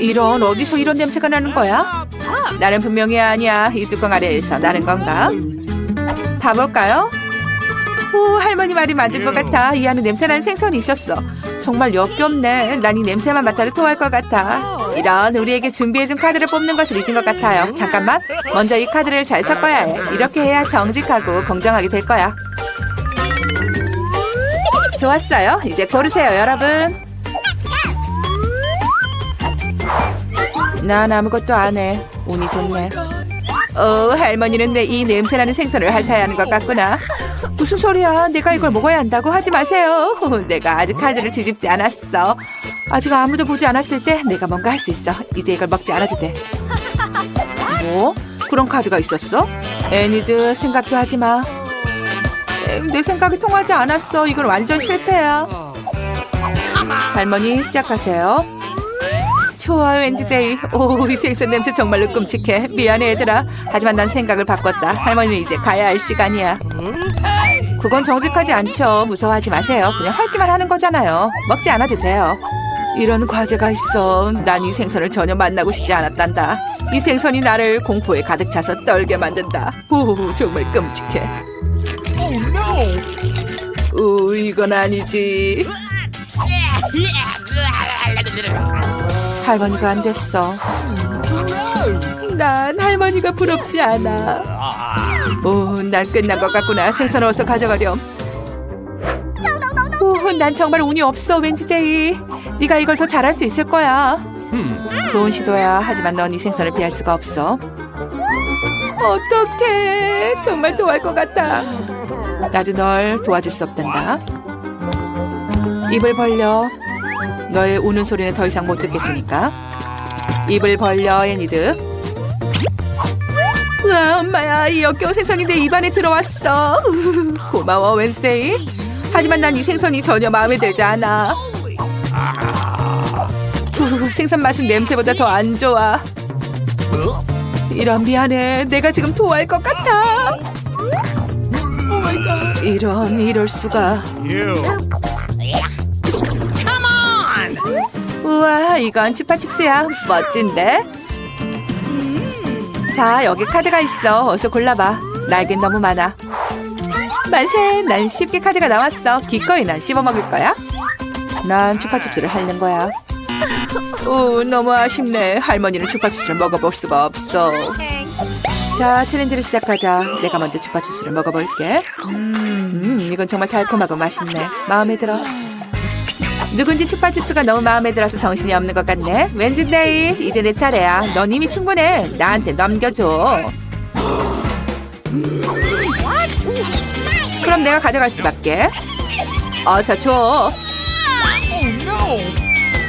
이런 어디서 이런 냄새가 나는 거야? 나는 분명히 아니야. 이 뚜껑 아래에서 나는 건가? 봐볼까요? 오, 할머니 말이 맞은 것 같아. 이 안에 냄새나는 생선이 있었어. 정말 역겹네. 난 이 냄새만 맡아도 토할 것 같아. 이런 우리에게 준비해준 카드를 뽑는 것을 잊은 것 같아요. 잠깐만. 먼저 이 카드를 잘 섞어야 해. 이렇게 해야 정직하고 공정하게 될 거야. 좋았어요. 이제 고르세요, 여러분. 난 아무것도 안 해. 운이 좋네. 어, 할머니는 내 이 냄새나는 생선을 핥아야 하는 것 같구나. 무슨 소리야? 내가 이걸 먹어야 한다고 하지 마세요. 내가 아직 카드를 뒤집지 않았어. 아직 아무도 보지 않았을 때 내가 뭔가 할 수 있어. 이제 이걸 먹지 않아도 돼. 뭐? 그런 카드가 있었어? 애니드 생각도 하지 마. 에, 내 생각이 통하지 않았어. 이건 완전 실패야. 할머니 시작하세요. 좋아요, 웬지데이. 오, 이 생선 냄새 정말로 끔찍해. 미안해, 얘들아. 하지만 난 생각을 바꿨다. 할머니는 이제 가야 할 시간이야. 그건 정직하지 않죠. 무서워하지 마세요. 그냥 핥기만 하는 거잖아요. 먹지 않아도 돼요. 이런 과제가 있어. 난 이 생선을 전혀 만나고 싶지 않았단다. 이 생선이 나를 공포에 가득 차서 떨게 만든다. 오, 정말 끔찍해. 오, 이건 아니지. 할머니가 안 됐어. 난 할머니가 부럽지 않아. 오, 난 끝난 것 같구나. 생선 어서 가져가렴. 오, 난 정말 운이 없어, 웬지데이. 네가 이걸 더 잘할 수 있을 거야. 좋은 시도야. 하지만 넌 이 생선을 피할 수가 없어. 어떡해. 정말 토할 것 같아. 나도 널 도와줄 수 없단다. 입을 벌려. 너의 우는 소리는 더 이상 못 듣겠으니까. 입을 벌려, 애니드. 우와, 엄마야. 이 역겨운 생선이 내 입안에 들어왔어. 고마워, 웬스데이. 하지만 난 이 생선이 전혀 마음에 들지 않아. 후, 생선 맛은 냄새보다 더 안 좋아. 이런 미안해. 내가 지금 토할 것 같아. 이런 이럴 수가. 우와, 이건 추파춥스야. 멋진데? 자, 여기 카드가 있어. 어서 골라봐. 나에겐 너무 많아. 만세! 난 쉽게 카드가 나왔어. 기꺼이 난 씹어먹을 거야. 난 추파춥스를 하는 거야. 오, 너무 아쉽네. 할머니는 추파춥스를 먹어볼 수가 없어. 자, 챌린지를 시작하자. 내가 먼저 추파춥스를 먹어볼게. 음, 이건 정말 달콤하고 맛있네. 마음에 들어. 누군지 추파춥스가 너무 마음에 들어서 정신이 없는 것 같네. 웬즈데이, 이제 내 차례야. 넌 이미 충분해. 나한테 넘겨줘. 그럼 내가 가져갈 수밖에. 어서 줘.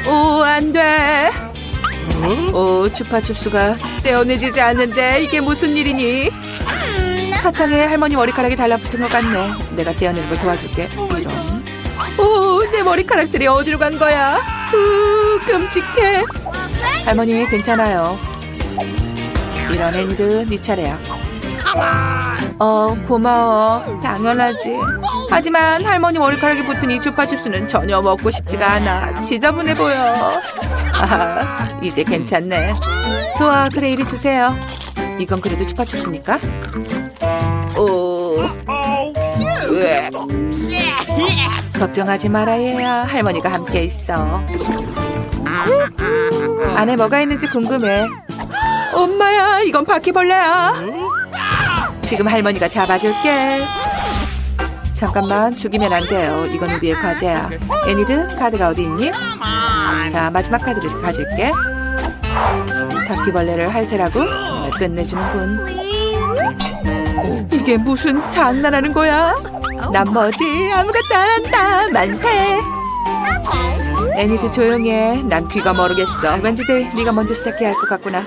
오, 안 돼. 오, 추파춥스가 떼어내지지 않는데 이게 무슨 일이니? 사탕에 할머니 머리카락이 달라붙은 것 같네. 내가 떼어내는 걸 도와줄게. 이런. 오, 내 머리카락들이 어디로 간 거야? 우, 끔찍해. 할머니 괜찮아요. 이런 애니드 네 차례야. 어, 고마워. 당연하지. 하지만 할머니 머리카락이 붙은 이 주파춥스는 전혀 먹고 싶지가 않아. 지저분해 보여. 아, 이제 괜찮네. 좋아, 그래 이리 주세요. 이건 그래도 주파춥스니까. 오, 으악. 걱정하지 마라 얘야. 할머니가 함께 있어. 안에 뭐가 있는지 궁금해. 엄마야, 이건 바퀴벌레야. 지금 할머니가 잡아줄게. 잠깐만 죽이면 안 돼요. 이건 우리의 과제야. 애니드 카드가 어디 있니? 자 마지막 카드를 가질게. 바퀴벌레를 할 테라고 정말 끝내주는군. 이게 무슨 장난하는 거야? 난 뭐지? 아무것도 안 한다. 만세. 애니드 조용해. 난 귀가 모르겠어. 왠지 대 네가 먼저 시작해야 할 것 같구나.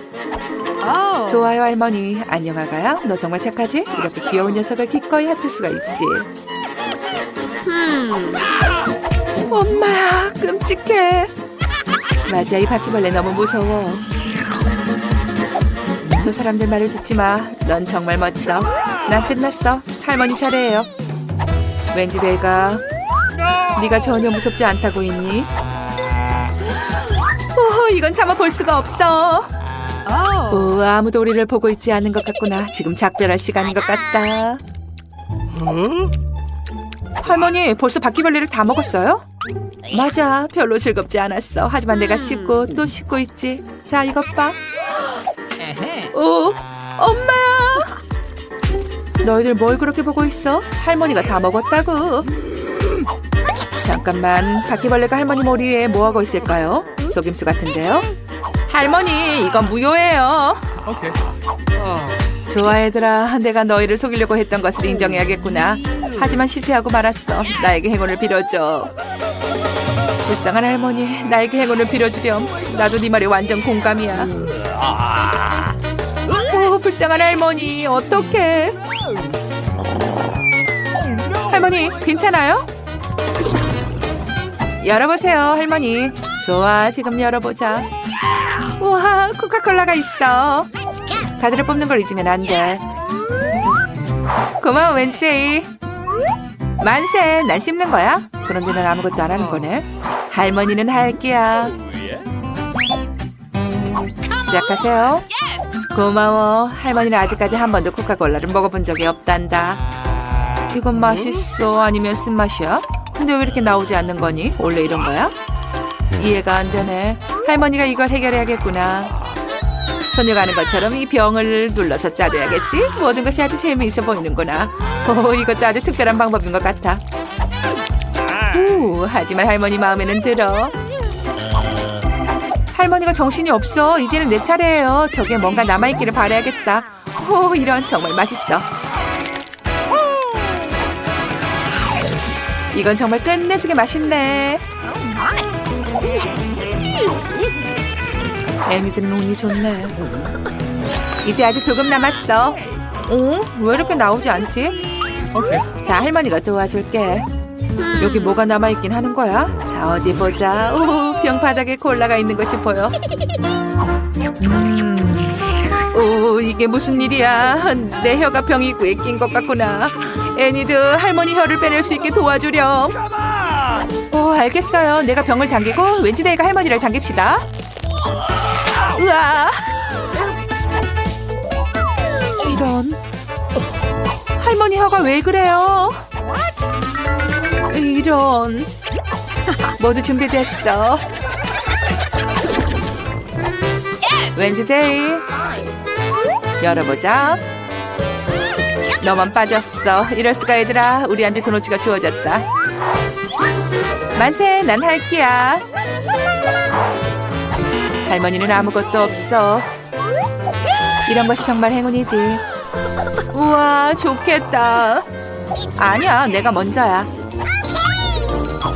좋아요 할머니. 안녕 아가야. 너 정말 착하지? 이렇게 귀여운 녀석을 기꺼이 핥을 수가 있지. 엄마야 끔찍해. 맞아 이 바퀴벌레 너무 무서워. 저 사람들 말을 듣지 마. 넌 정말 멋져. 난 끝났어. 할머니 차례예요. 왠지 내가 네가 전혀 무섭지 않다고 했니? 오, 오, 이건 참아 볼 수가 없어. 오, 아무도 우리를 보고 있지 않은 것 같구나. 지금 작별할 시간인 것 같다. 할머니, 벌써 바퀴벌레를 다 먹었어요? 맞아, 별로 즐겁지 않았어. 하지만 내가 씻고 또 씻고 있지. 자, 이것 봐. 오, 엄마야! 너희들 뭘 그렇게 보고 있어? 할머니가 다 먹었다고. 잠깐만, 바퀴벌레가 할머니 머리 위에 뭐 하고 있을까요? 속임수 같은데요? 할머니, 이건 무효예요. Okay. 좋아 얘들아 내가 너희를 속이려고 했던 것을 인정해야겠구나 하지만 실패하고 말았어 나에게 행운을 빌어줘 불쌍한 할머니 나에게 행운을 빌어주렴 나도 네 말에 완전 공감이야 오 불쌍한 할머니 어떡해 할머니 괜찮아요? 열어보세요 할머니 좋아 지금 열어보자 우와 코카콜라가 있어 카드를 뽑는 걸 잊으면 안 돼. 고마워 웬세이. 만세, 난 씹는 거야? 그런데 난 아무것도 안 하는 거네. 할머니는 할게야. 시작하세요. 고마워. 할머니는 아직까지 한 번도 코카콜라를 먹어본 적이 없단다. 이건 맛있어? 아니면 쓴맛이야? 근데 왜 이렇게 나오지 않는 거니? 원래 이런 거야? 이해가 안 되네. 할머니가 이걸 해결해야겠구나. 소녀가 하는 것처럼 이 병을 눌러서 짜줘야겠지? 모든 것이 아주 재미있어 보이는구나. 오, 이것도 아주 특별한 방법인 것 같아. 오, 하지만 할머니 마음에는 들어. 할머니가 정신이 없어. 이제는 내 차례예요. 저게 뭔가 남아있기를 바라야겠다. 오, 이런 정말 맛있어. 이건 정말 끝내주게 맛있네. 애니들은 운이 좋네. 이제 아주 조금 남았어. 어? 왜 이렇게 나오지 않지? 자, 할머니가 도와줄게. 여기 뭐가 남아있긴 하는 거야? 자, 어디 보자. 오, 병 바닥에 콜라가 있는 것이 보여. 음. 오, 이게 무슨 일이야? 내 혀가 병이구에 낀 것 같구나. 애니드, 할머니 혀를 빼낼 수 있게 도와주렴. 오, 알겠어요. 내가 병을 당기고 왠지 내가 할머니를 당깁시다. 으아! 이런. 할머니 혀가 왜 그래요? 이런. 모두 준비됐어. 웬즈데이. 열어보자. 너만 빠졌어. 이럴 수가 얘들아. 우리한테 도너츠가 주어졌다. 만세, 난 할기야. 할머니는 아무것도 없어. 이런 것이 정말 행운이지. 우와, 좋겠다. 아니야, 내가 먼저야.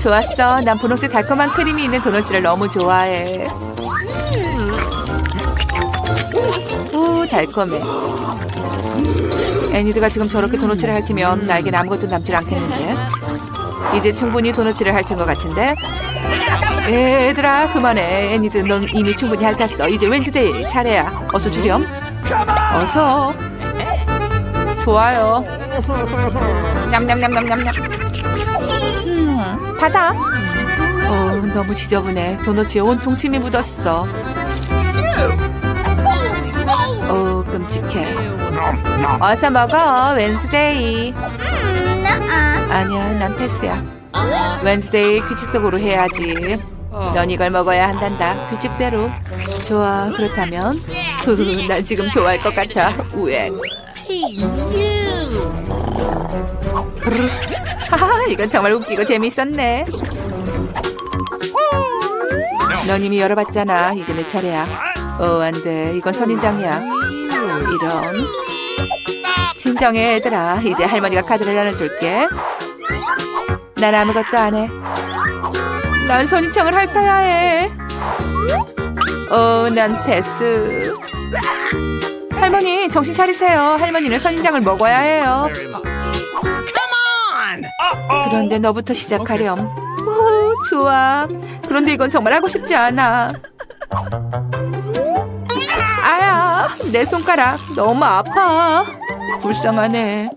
좋았어. 난 분홍색 달콤한 크림이 있는 도넛을 너무 좋아해. 달콤해. 애니드가 지금 저렇게 도넛을 핥으면 나에겐 아무것도 남질 않겠는데. 이제 충분히 도넛을 핥은 것 같은데. 얘들아 그만해. 애니드 넌 이미 충분히 핥았어. 이제 웬즈데이 차례야. 어서 주렴. 어서. 좋아요. 냠냠냠냠냠냠. 음, 받아. 어 너무 지저분해. 도넛에 온통 침이 묻었어 끔찍해 어서 먹어 웬즈데이 아니야 난 패스야 웬스데이 규칙적으로 해야지. 넌 이걸 먹어야 한단다. 규칙대로. 좋아. 그렇다면 날 지금 좋아할 것 같아. 우에. 하하, 이건 정말 웃기고 재밌었네. 넌 이미 열어봤잖아. 이제 내 차례야. 어, 안 돼. 이건 선인장이야. 이런. 진정해, 얘들아. 이제 할머니가 카드를 나눠줄게. 난 아무것도 안 해. 난 선인장을 핥아야 해. 어, 난 패스. 할머니, 정신 차리세요. 할머니는 선인장을 먹어야 해요. 그런데 너부터 시작하렴. 오, 좋아. 그런데 이건 정말 하고 싶지 않아. 내 손가락 너무 아파. 불쌍하네.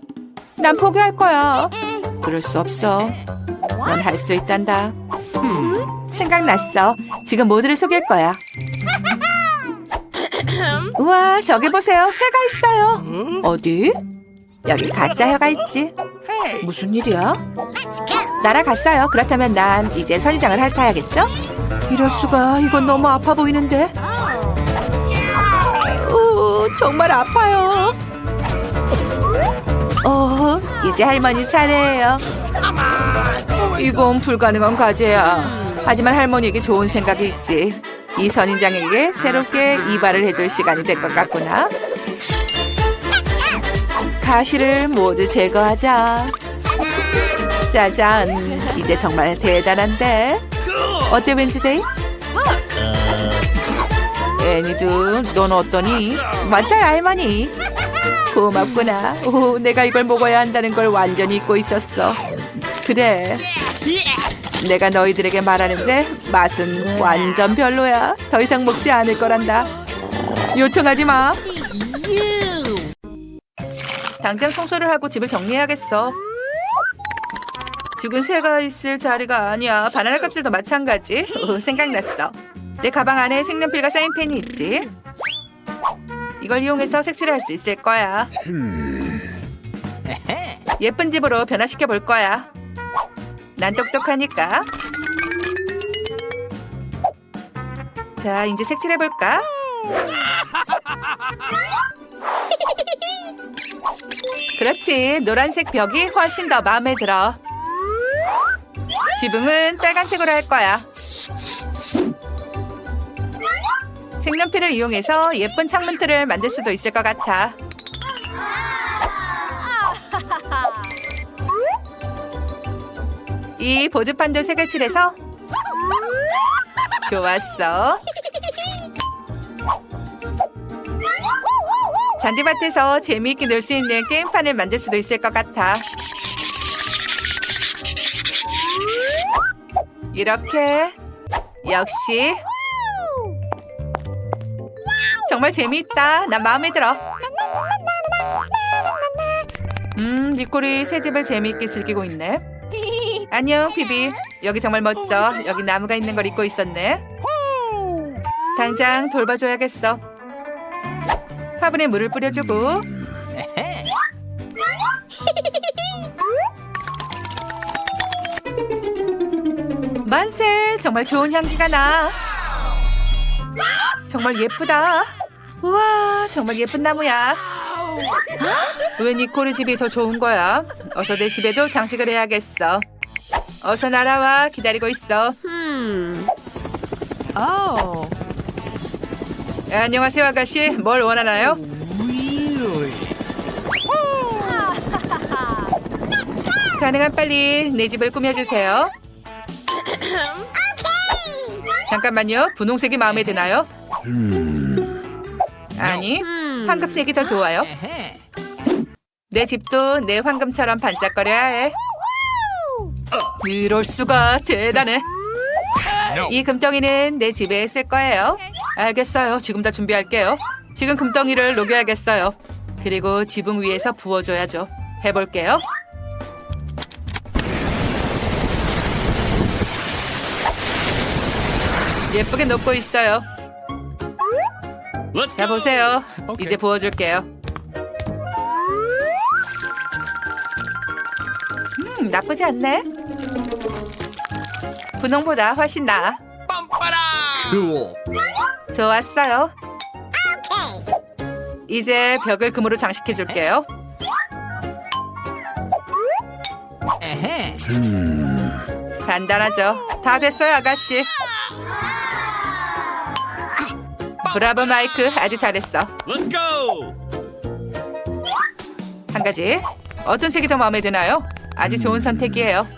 난 포기할 거야. 그럴 수 없어. 넌 할 수 있단다. 생각났어. 지금 모두를 속일 거야. 우와, 저기 보세요. 새가 있어요. 어디? 여기 가짜 혀가 있지. 무슨 일이야? 날아갔어요. 그렇다면 난 이제 선인장을 핥아야겠죠? 이럴 수가. 이건 너무 아파 보이는데. 오, 정말 아파요. 어, 이제 할머니 차례예요. 이건 불가능한 과제야. 하지만 할머니에게 좋은 생각이 있지. 이 선인장에게 새롭게 이발을 해줄 시간이 될 것 같구나. 가시를 모두 제거하자. 짜잔. 이제 정말 대단한데. 어때, 웬즈데이? 애니도 넌 어떠니? 맞아요, 할머니. 고맙구나. 오, 내가 이걸 먹어야 한다는 걸 완전히 잊고 있었어. 그래. 내가 너희들에게 말하는데 맛은 완전 별로야. 더 이상 먹지 않을 거란다. 요청하지 마. 당장 청소를 하고 집을 정리해야겠어. 죽은 새가 있을 자리가 아니야. 바나나 껍질도 마찬가지. 오, 생각났어. 내 가방 안에 색연필과 사인펜이 있지. 이걸 이용해서 색칠을 할 수 있을 거야. 예쁜 집으로 변화시켜 볼 거야. 난 똑똑하니까. 자, 이제 색칠해 볼까? 그렇지. 노란색 벽이 훨씬 더 마음에 들어. 지붕은 빨간색으로 할 거야. 색연필을 이용해서 예쁜 창문 틀을 만들 수도 있을 것 같아. 이 보드판도 색을 칠해서 좋았어. 잔디밭에서 재미있게 놀 수 있는 게임판을 만들 수도 있을 것 같아. 이렇게 역시 정말 재미있다. 난 마음에 들어. 음, 니콜이 새 집을 재미있게 즐기고 있네. 안녕, 비비. 여기 정말 멋져. 여기 나무가 있는 걸 잊고 있었네. 당장 돌봐줘야겠어. 화분에 물을 뿌려주고. 만세! 정말 좋은 향기가 나. 정말 예쁘다. 우와, 정말 예쁜 나무야. 왜 니코르 집이 더 좋은 거야? 어서 내 집에도 장식을 해야겠어. 어서 날아와. 기다리고 있어. Oh, 네, 안녕하세요, 아가씨. 뭘 원하나요? 가능한 빨리 내 집을 꾸며주세요. 잠깐만요. 분홍색이 마음에 드나요? 아니, 황금색이 더 좋아요. 내 집도 내 황금처럼 반짝거려야 해. 이럴 수가 대단해. 이 금덩이는 내 집에 쓸 거예요. 알겠어요. 지금 다 준비할게요. 지금 금덩이를 녹여야겠어요. 그리고 지붕 위에서 부어줘야죠. 해볼게요. 예쁘게 녹고 있어요. Let's 자 보세요. 오케이. 이제 부어줄게요. 음 나쁘지 않네. 분홍보다 훨씬 나아. Cool. 좋았어요. 이제 벽을 금으로 장식해 줄게요. Eh, 간단하죠. 다 됐어요, 아가씨. 브라보 마이크, 아주 잘했어. Let's go. 한 가지. 어떤 색이 더 마음에 드나요? 아주 좋은 선택이에요.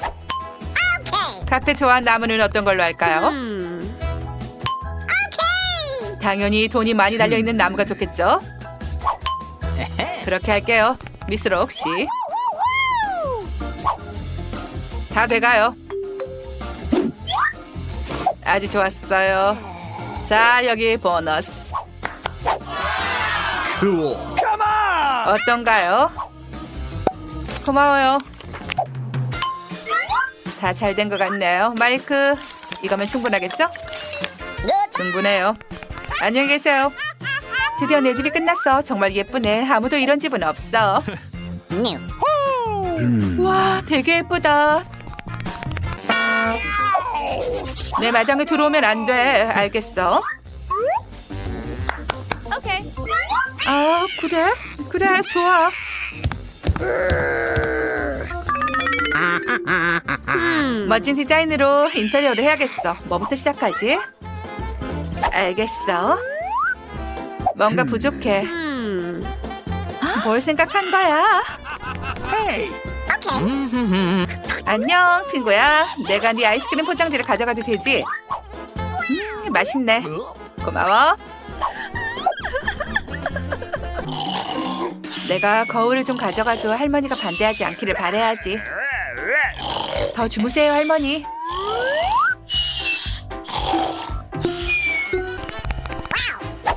카페트와 나무는 어떤 걸로 할까요? 당연히 돈이 많이 달려 있는 나무가 좋겠죠? 그렇게 할게요. 미스 록씨. 다 돼가요. 아주 좋았어요. 자, 여기 보너스. Cool. Come on. 어떤가요? 고마워요. 다 잘 된 것 같네요. 마이크, 이거면 충분하겠죠? 충분해요. 안녕히 계세요. 드디어 내 집이 끝났어. 정말 예쁘네. 아무도 이런 집은 없어. 와, 되게 예쁘다. 내 마당에 들어오면 안 돼. 알겠어? 아, 그래? 그래, 좋아. 멋진 디자인으로 인테리어를 해야겠어. 뭐부터 시작하지? 알겠어. 뭔가 부족해. 뭘 생각한 거야? Hey. 안녕, 친구야. 내가 네 아이스크림 포장지를 가져가도 되지? 음, 맛있네. 고마워. 내가 거울을 좀 가져가도 할머니가 반대하지 않기를 바래야지. 더 주무세요, 할머니.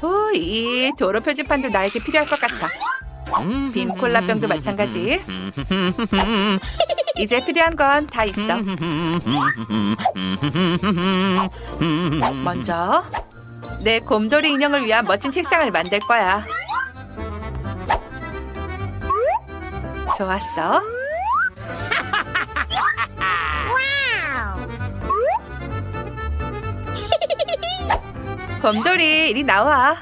오, 이 도로 표지판도 나에게 필요할 것 같아. 빈 콜라병도 마찬가지. 이제 필요한 건 다 있어. 먼저 내 곰돌이 인형을 위한 멋진 책상을 만들 거야. 좋았어. 곰돌이 이리 나와.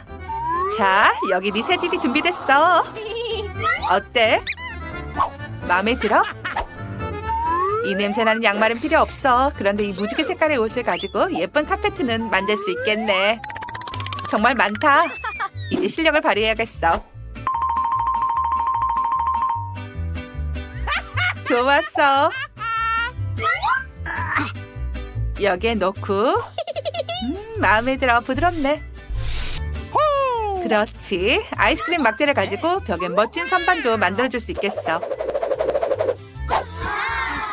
자, 여기 네 새 집이 준비됐어. 어때? 마음에 들어? 이 냄새 나는 양말은 필요 없어. 그런데 이 무지개 색깔의 옷을 가지고 예쁜 카페트는 만들 수 있겠네. 정말 많다. 이제 실력을 발휘해야겠어. 좋았어. 여기에 넣고 음, 마음에 들어 부드럽네. 그렇지. 아이스크림 막대를 가지고 벽에 멋진 선반도 만들어줄 수 있겠어.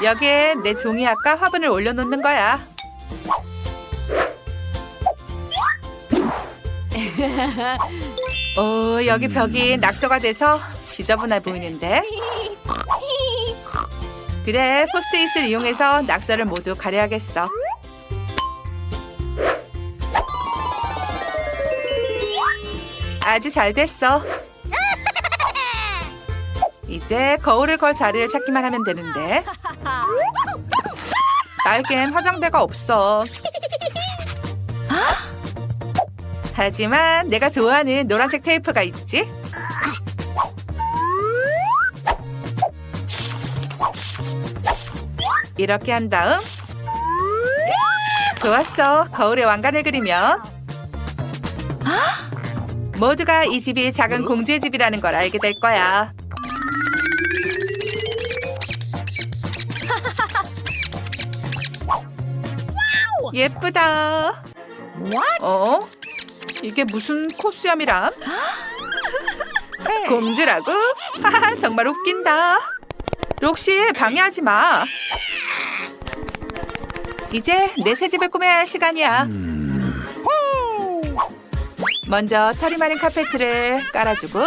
여기에 내 종이 아까 화분을 올려놓는 거야. 오, 여기 벽이 낙서가 돼서 지저분해 보이는데. 그래, 포스트잇을 이용해서 낙서를 모두 가려야겠어. 아주 잘 됐어. 이제 거울을 걸 자리를 찾기만 하면 되는데. 나에겐 화장대가 없어. 하지만 내가 좋아하는 노란색 테이프가 있지. 이렇게 한 다음 좋았어. 거울에 왕관을 그리면 모두가 이 집이 작은 공주의 집이라는 걸 알게 될 거야. 예쁘다. 어? 이게 무슨 코수염이람? 공주라고? 하하, 정말 웃긴다. 록시 방해하지 마. 이제 내 새 집을 꾸며야 할 시간이야. 먼저 털이 마른 카페트를 깔아주고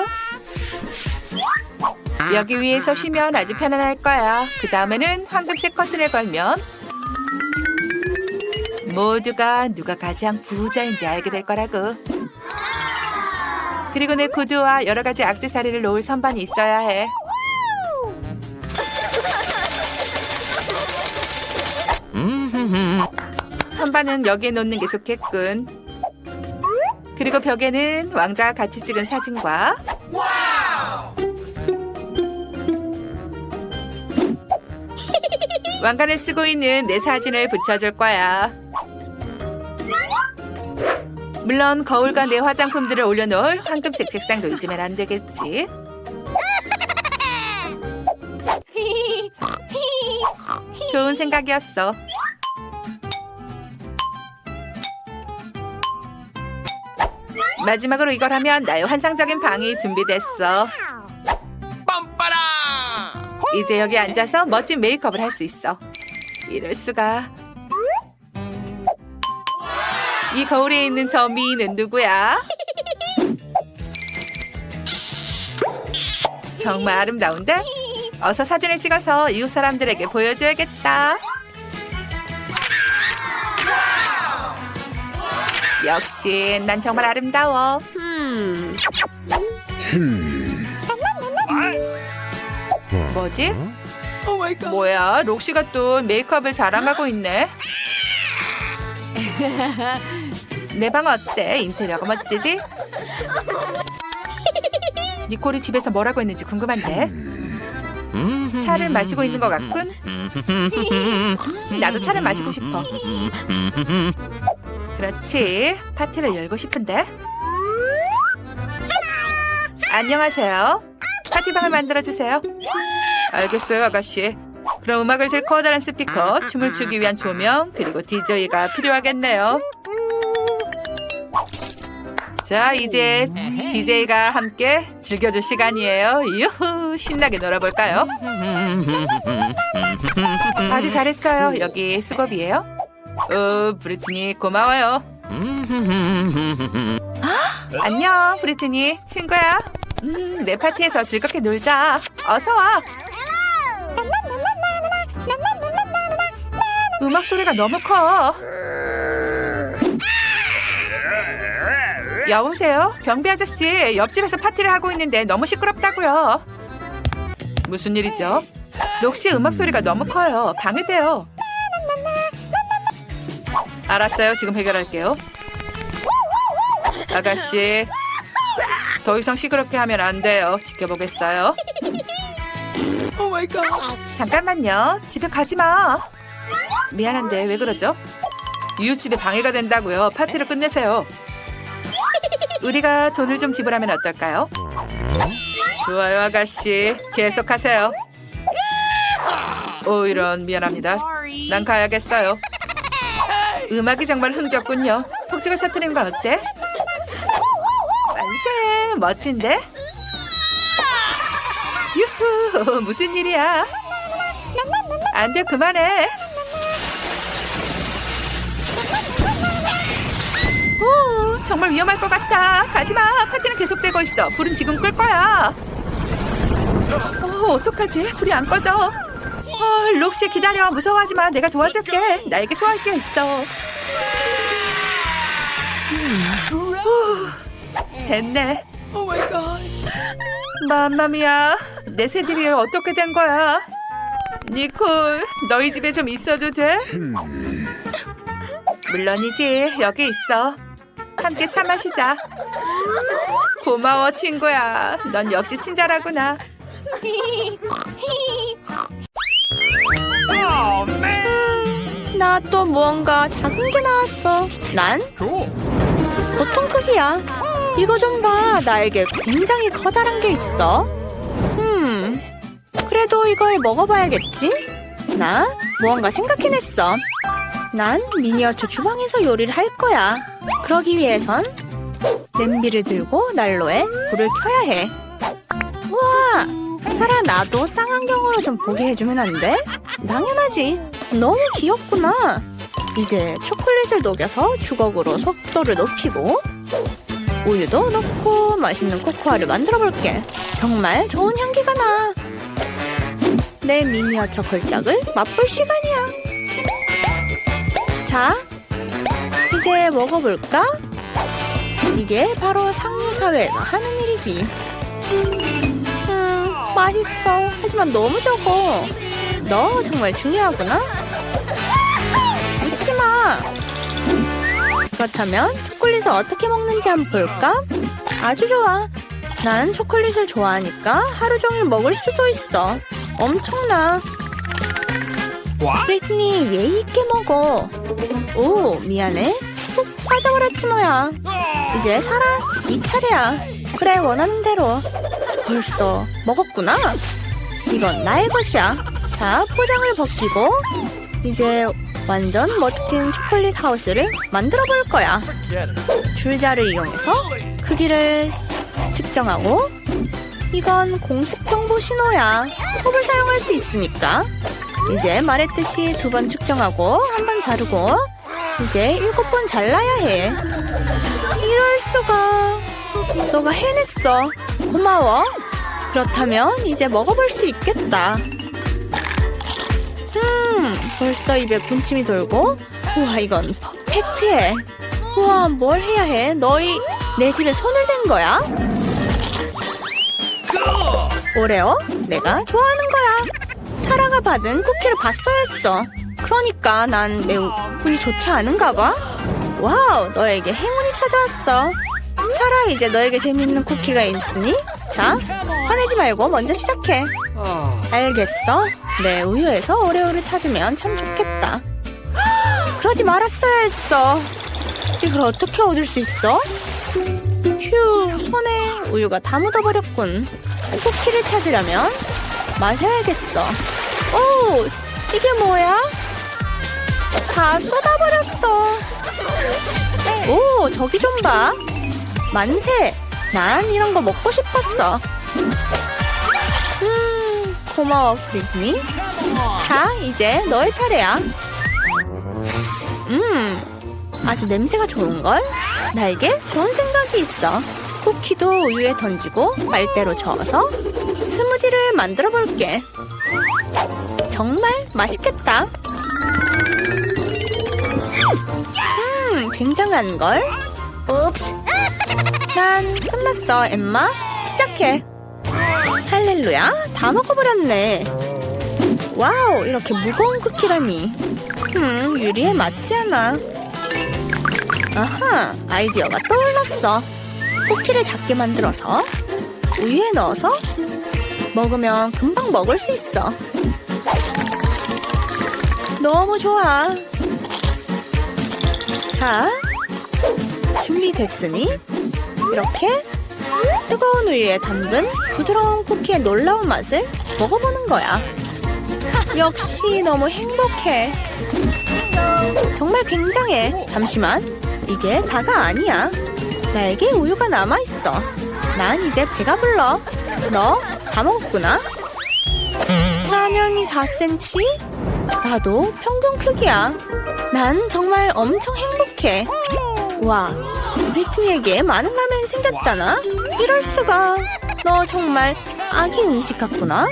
여기 위에서 쉬면 아주 편안할 거야. 그 다음에는 황금색 커튼을 걸면 모두가 누가 가장 부자인지 알게 될 거라고. 그리고 내 구두와 여러 가지 액세서리를 놓을 선반이 있어야 해. 선반은 여기에 놓는 게 좋겠군. 그리고 벽에는 왕자가 같이 찍은 사진과 왕관을 쓰고 있는 내 사진을 붙여줄 거야. 물론 거울과 내 화장품들을 올려놓을 황금색 책상도 잊으면 안 되겠지. 좋은 생각이었어. 마지막으로 이걸 하면 나의 환상적인 방이 준비됐어. 빰빠라. 이제 여기 앉아서 멋진 메이크업을 할 수 있어. 이럴 수가. 이 거울에 있는 저 미인은 누구야? 정말 아름다운데? 어서 사진을 찍어서 이웃 사람들에게 보여줘야겠다. 역시 난 정말 아름다워. 뭐지? Oh my god. 뭐야? 록시가 또 메이크업을 자랑하고 있네. 내 방 어때? 인테리어가 멋지지? 니콜이 집에서 뭐라고 했는지 궁금한데. 차를 마시고 있는 것 같군. 나도 차를 마시고 싶어. 그렇지. 파티를 열고 싶은데. 안녕하세요. 파티방을 만들어 주세요. 알겠어요, 아가씨. 그럼 음악을 들 커다란 스피커, 춤을 추기 위한 조명, 그리고 DJ가 필요하겠네요. 자, 이제 DJ가 함께 즐겨줄 시간이에요. 유후, 신나게 놀아볼까요? 아주 잘했어요. 여기 수갑이에요. 어, 브리트니 고마워요. 안녕, 브리트니 친구야. 음, 내 파티에서 즐겁게 놀자. 어서 와. 음악 소리가 너무 커. 여보세요? 경비 아저씨, 옆집에서 파티를 하고 있는데 너무 시끄럽다고요. 무슨 일이죠? 록시 음악 소리가 너무 커요. 방해돼요. 알았어요. 지금 해결할게요. 아가씨, 더 이상 시끄럽게 하면 안 돼요. 지켜보겠어요. Oh my god. 잠깐만요. 집에 가지 마. 미안한데 왜 그러죠? 이웃집에 방해가 된다고요. 파티를 끝내세요. 우리가 돈을 좀 지불하면 어떨까요? 좋아요, 아가씨. 계속하세요. 오, 이런 미안합니다. 난 가야겠어요. 음악이 정말 흥겹군요. 폭죽을 터뜨리는 건 어때? 만세! 멋진데? 유후! 무슨 일이야? 안 돼, 그만해. 오, 정말 위험할 것 같아. 가지마. 파티는 계속되고 있어. 불은 지금 끌 거야. 어, 어떡하지? 불이 안 꺼져. 어, 록시 기다려. 무서워하지 마. 내가 도와줄게. 나에게 소화할 게 있어. 후, 됐네. My god. 맘마미야, 내새 집이 어떻게 된 거야? 니콜, 너희 집에 좀 있어도 돼? 물론이지, 여기 있어. 함께 차 마시자. 고마워, 친구야. 넌 역시 친절하구나. Oh man. 나또 무언가 작은 게 나왔어. 난. 보통 크기야. 이거 좀 봐. 나에게 굉장히 커다란 게 있어. 음, 그래도 이걸 먹어봐야겠지? 나 무언가 생각해냈어. 난 미니어처 주방에서 요리를 할 거야. 그러기 위해선 냄비를 들고 난로에 불을 켜야 해. 우와! 사라 나도 쌍안경으로 좀 보게 해주면 안 돼? 당연하지. 너무 귀엽구나. 이제 초콜릿을 녹여서 주걱으로 속도를 높이고 우유도 넣고 맛있는 코코아를 만들어 볼게. 정말 좋은 향기가 나. 내 미니어처 걸작을 맛볼 시간이야. 자, 이제 먹어볼까? 이게 바로 상류 사회에서 하는 일이지. 음, 맛있어. 하지만 너무 적어. 너 정말 중요하구나. 잊지 마. 그렇다면 초콜릿을 어떻게 먹는지 한번 볼까? 아주 좋아. 난 초콜릿을 좋아하니까 하루 종일 먹을 수도 있어. 엄청나. 브리트니 예의 있게 먹어. 오 미안해. 푹 빠져버렸지 뭐야. 이제 살아. 이 차례야. 그래 원하는 대로. 벌써 먹었구나. 이건 나의 것이야. 자 포장을 벗기고 이제 완전 멋진 초콜릿 하우스를 만들어 볼 거야. 줄자를 이용해서 크기를 측정하고 이건 공습 경보 신호야. 톱을 사용할 수 있으니까. 이제 말했듯이 두 번 측정하고 한 번 자르고 이제 일곱 번 잘라야 해. 이럴 수가. 너가 해냈어. 고마워. 그렇다면 이제 먹어볼 수 있겠다. 음, 벌써 입에 군침이 돌고 우와 이건 퍼펙트해. 우와, 뭘 해야 해? 너희 내 집에 손을 댄 거야? 오레오? 내가 좋아하는 거야. 사라가 받은 쿠키를 봤어야 했어. 그러니까 난 매우 운이 좋지 않은가 봐. 와우, 너에게 행운이 찾아왔어. 사라, 이제 너에게 재밌는 쿠키가 있으니? 자, 화내지 말고 먼저 시작해. 알겠어. 내 우유에서 오레오를 찾으면 참 좋겠다. 그러지 말았어야 했어. 이걸 어떻게 얻을 수 있어? 휴, 손에 우유가 다 묻어버렸군. 쿠키를 찾으려면 마셔야겠어. 오, 이게 뭐야? 다 쏟아버렸어. 오, 저기 좀 봐. 만세. 난 이런 거 먹고 싶었어. 음, 고마워, 프리트니. 자, 이제 너의 차례야. 음, 아주 냄새가 좋은걸? 나에게 좋은 생각이 있어. 쿠키도 우유에 던지고 빨대로 저어서 스무디를 만들어 볼게. 정말 맛있겠다. 음, 굉장한걸? 옵스. 난 끝났어, 엠마. 시작해. 할렐루야, 다 먹어버렸네. 와우, 이렇게 무거운 쿠키라니. 음, 유리에 맞지 않아. 아하, 아이디어가 떠올랐어. 쿠키를 작게 만들어서 우유에 넣어서 먹으면 금방 먹을 수 있어. 너무 좋아. 자, 준비됐으니 이렇게 뜨거운 우유에 담근 부드러운 쿠키의 놀라운 맛을 먹어보는 거야. 역시 너무 행복해. 정말 굉장해. 잠시만. 이게 다가 아니야. 나에게 우유가 남아있어. 난 이제 배가 불러. 너 다 먹었구나? 라면이 4cm? 나도 평균 크기야. 난 정말 엄청 행복해. 와, 브리트니에게 많은 라면이 생겼잖아? 이럴 수가. 너 정말 아기 음식 같구나?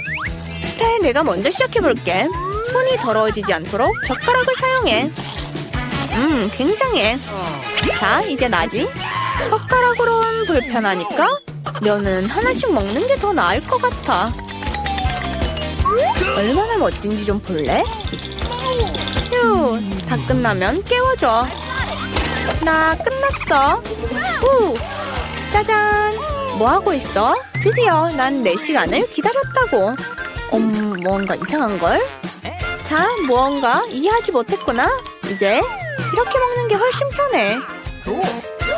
그래, 내가 먼저 시작해볼게. 손이 더러워지지 않도록 젓가락을 사용해. 음, 굉장해. 자, 이제 나지. 젓가락으론 불편하니까 면은 하나씩 먹는 게 더 나을 것 같아. 얼마나 멋진지 좀 볼래? 휴, 다 끝나면 깨워줘. 나 끝났어. 후, 짜잔. 뭐 하고 있어? 드디어 난 내 시간을 기다렸다고. 음, 뭔가 이상한걸? 자, 무언가 이해하지 못했구나. 이제 이렇게 먹는 게 훨씬 편해.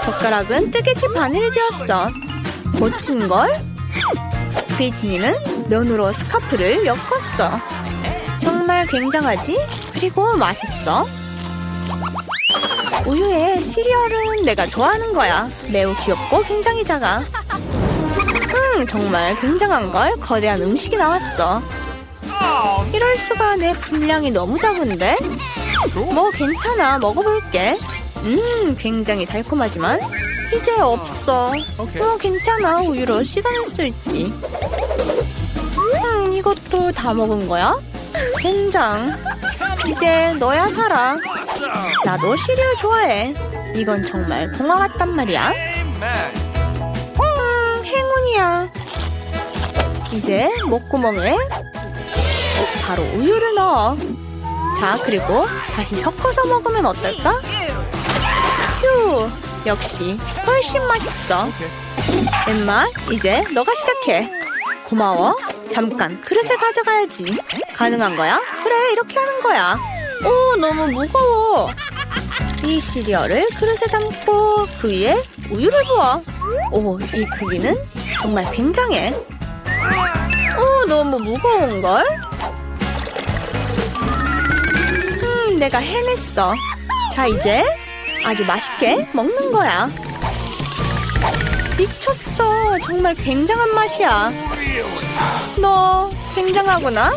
젓가락은 뜨개질 바늘을 지었어. 멋진걸? 브리트니는 면으로 스카프를 엮었어. 정말 굉장하지? 그리고 맛있어. 우유에 시리얼은 내가 좋아하는 거야. 매우 귀엽고 굉장히 작아. 음, 정말 굉장한 걸? 거대한 음식이 나왔어. 이럴 수가 내 분량이 너무 작은데? 뭐 괜찮아 먹어볼게 음 굉장히 달콤하지만 이제 없어 뭐 괜찮아 우유로 씻어낼 수 있지 음 이것도 다 먹은 거야? 된장 이제 너야 살아 나도 시리얼 좋아해 이건 정말 공화 같단 말이야 음 행운이야 이제 목구멍에 바로 우유를 넣어. 자, 그리고 다시 섞어서 먹으면 어떨까? 휴, 역시 훨씬 맛있어. 엠마, 이제 너가 시작해. 고마워. 잠깐 그릇을 가져가야지. 가능한 거야? 그래, 이렇게 하는 거야. 오, 너무 무거워. 이 시리얼을 그릇에 담고 그 위에 우유를 부어. 오, 이 크기는 정말 굉장해. 오, 너무 무거운걸? 음, 내가 해냈어. 자, 이제 아주 맛있게 먹는 거야. 미쳤어. 정말 굉장한 맛이야. 너 굉장하구나.